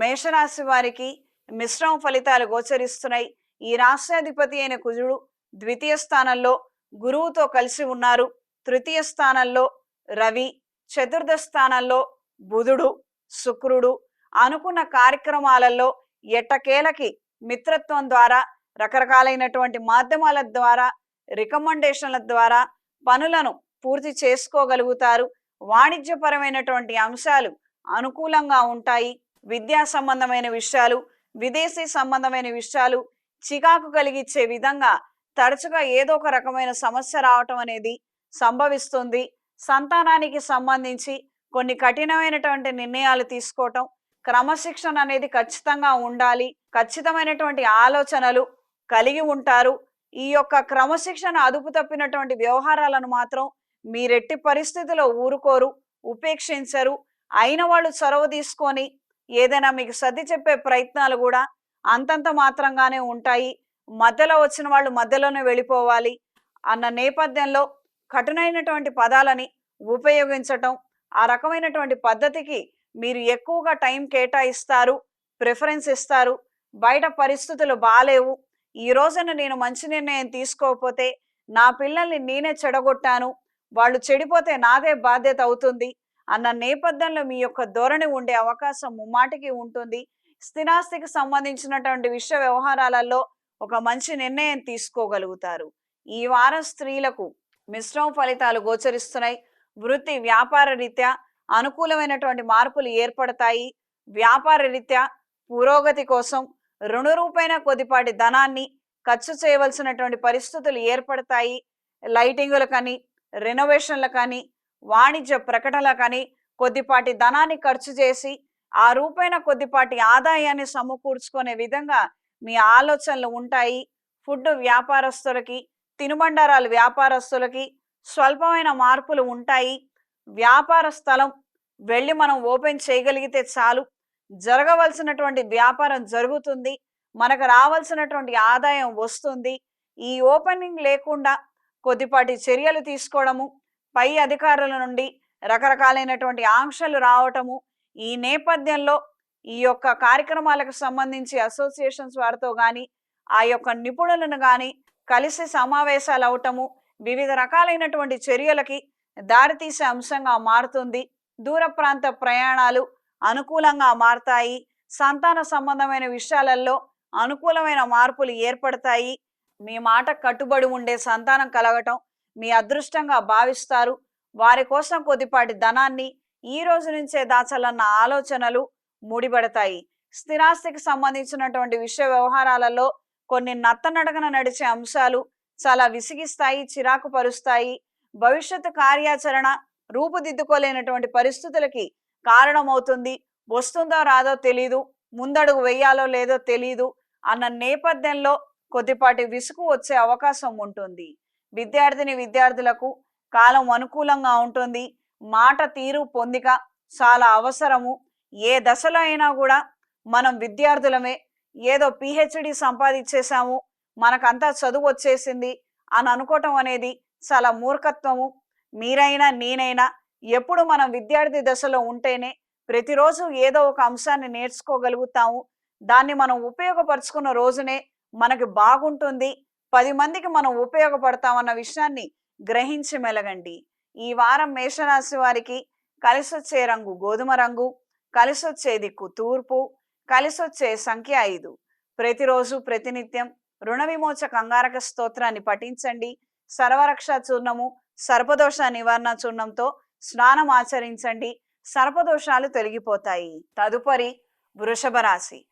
మేషరాశి వారికి మిశ్రమ ఫలితాలు గోచరిస్తున్నాయి. ఈ రాష్ట్రాధిపతి అయిన కుజుడు ద్వితీయ స్థానంలో గురువుతో కలిసి ఉన్నారు. తృతీయ స్థానంలో రవి చతుర్థ స్థానంలో బుధుడు శుక్రుడు అనుకున్న కార్యక్రమాలలో ఎట్టకేలకి మిత్రత్వం ద్వారా రకరకాలైనటువంటి మాధ్యమాల ద్వారా రికమెండేషన్ల ద్వారా పనులను పూర్తి చేసుకోగలుగుతారు. వాణిజ్యపరమైనటువంటి అంశాలు అనుకూలంగా ఉంటాయి. విద్యా సంబంధమైన విషయాలు విదేశీ సంబంధమైన విషయాలు చికాకు కలిగించే విధంగా తరచుగా ఏదో ఒక రకమైన సమస్య రావటం అనేది సంభవిస్తుంది. సంతానానికి సంబంధించి కొన్ని కఠినమైనటువంటి నిర్ణయాలు తీసుకోవటం క్రమశిక్షణ అనేది ఖచ్చితంగా ఉండాలి. ఖచ్చితమైనటువంటి ఆలోచనలు కలిగి ఉంటారు. ఈ యొక్క క్రమశిక్షణ అదుపు తప్పినటువంటి వ్యవహారాలను మాత్రం మీరెట్టి పరిస్థితిలో ఊరుకోరు ఉపేక్షించరు. అయిన వాళ్ళు చొరవ తీసుకొని ఏదైనా మీకు సర్ది చెప్పే ప్రయత్నాలు కూడా అంతంత మాత్రంగానే ఉంటాయి. మధ్యలో వచ్చిన వాళ్ళు మధ్యలోనే వెళ్ళిపోవాలి అన్న నేపథ్యంలో కఠినమైనటువంటి పదాలని ఉపయోగించటం ఆ రకమైనటువంటి పద్ధతికి మీరు ఎక్కువగా టైం కేటాయిస్తారు ప్రిఫరెన్స్ ఇస్తారు బయట పరిస్థితులు బాలేవు. ఈ రోజున నేను మంచి నిర్ణయం తీసుకోకపోతే నా పిల్లల్ని నేనే చెడగొట్టాను వాళ్ళు చెడిపోతే నాదే బాధ్యత అవుతుంది. అన్న నేపథ్యంలో మీ యొక్క ధోరణి ఉండే అవకాశం ముమ్మాటికి ఉంటుంది. స్థిరాస్తికి సంబంధించినటువంటి విషయ వ్యవహారాలలో ఒక మంచి నిర్ణయం తీసుకోగలుగుతారు. ఈ వారం స్త్రీలకు మిశ్రమ ఫలితాలు గోచరిస్తున్నాయి. వృత్తి వ్యాపార రీత్యా అనుకూలమైనటువంటి మార్పులు ఏర్పడతాయి. వ్యాపార రీత్యా పురోగతి కోసం రుణ రూపైన కొద్దిపాటి ధనాన్ని ఖర్చు చేయవలసినటువంటి పరిస్థితులు ఏర్పడతాయి. లైటింగులు కానీ రెనోవేషన్లు కానీ వాణిజ్య ప్రకటనలకని కానీ కొద్దిపాటి ధనాన్ని ఖర్చు చేసి ఆ రూపైన కొద్దిపాటి ఆదాయాన్ని సమకూర్చుకునే విధంగా మీ ఆలోచనలు ఉంటాయి. ఫుడ్ వ్యాపారస్తులకి తినుబండారాలు వ్యాపారస్తులకి స్వల్పమైన మార్పులు ఉంటాయి. వ్యాపార స్థలం వెళ్ళి మనం ఓపెన్ చేయగలిగితే చాలు. జరగవలసినటువంటి వ్యాపారం జరుగుతుంది. మనకు రావాల్సినటువంటి ఆదాయం వస్తుంది. ఈ ఓపెనింగ్ లేకుండా కొద్దిపాటి చర్యలు తీసుకోవడము పై అధికారుల నుండి రకరకాలైనటువంటి ఆంక్షలు రావటము ఈ నేపథ్యంలో ఈ యొక్క కార్యక్రమాలకు సంబంధించి అసోసియేషన్స్ వారితో కానీ ఆ యొక్క నిపుణులను కానీ కలిసి సమావేశాలు అవటము వివిధ రకాలైనటువంటి చర్యలకి దారితీసే అంశంగా మారుతుంది. దూర ప్రాంత ప్రయాణాలు అనుకూలంగా మారతాయి. సంతాన సంబంధమైన విషయాలలో అనుకూలమైన మార్పులు ఏర్పడతాయి. మీ మాట కట్టుబడి ఉండే సంతానం కలగటం మీ అదృష్టంగా భావిస్తారు. వారి కోసం కొద్దిపాటి ధనాన్ని ఈ రోజు నుంచే దాచాలన్న ఆలోచనలు ముడిపడతాయి. స్థిరాస్తికి సంబంధించినటువంటి విషయ వ్యవహారాలలో కొన్ని నత్తనడకన నడిచే అంశాలు చాలా విసిగిస్తాయి చిరాకు పరుస్తాయి. భవిష్యత్తు కార్యాచరణ రూపుదిద్దుకోలేనటువంటి పరిస్థితులకి కారణమవుతుంది. వస్తుందో రాదో తెలీదు ముందడుగు వెయ్యాలో లేదో తెలీదు అన్న నేపథ్యంలో కొద్దిపాటి విసుగు వచ్చే అవకాశం ఉంటుంది. విద్యార్థిని విద్యార్థులకు కాలం అనుకూలంగా ఉంటుంది. మాట తీరు పొందిక చాలా అవసరము. ఏ దశలో అయినా కూడా మనం విద్యార్థులమే. ఏదో పిహెచ్డి సంపాదించేశాము. మనకంతా చదువు వచ్చేసింది అని అనుకోవటం అనేది చాలా మూర్ఖత్వము. మీరైనా నేనైనా ఎప్పుడు మనం విద్యార్థి దశలో ఉంటేనే ప్రతిరోజు ఏదో ఒక అంశాన్ని నేర్చుకోగలుగుతాము. దాన్ని మనం ఉపయోగపరుచుకున్న రోజునే మనకి బాగుంటుంది. పది మందికి మనం ఉపయోగపడతామన్న విషయాన్ని గ్రహించి మెలగండి. ఈ వారం మేషరాశి వారికి కలిసొచ్చే రంగు గోధుమ రంగు కలిసొచ్చే దిక్కు తూర్పు కలిసొచ్చే సంఖ్య ఐదు. ప్రతిరోజు ప్రతినిత్యం రుణ విమోచ కంగారక స్తోత్రాన్ని పఠించండి. సర్వరక్ష చూర్ణము సర్పదోష నివారణ చూర్ణంతో స్నానం ఆచరించండి. సర్పదోషాలు తొలగిపోతాయి. తదుపరి వృషభ రాశి.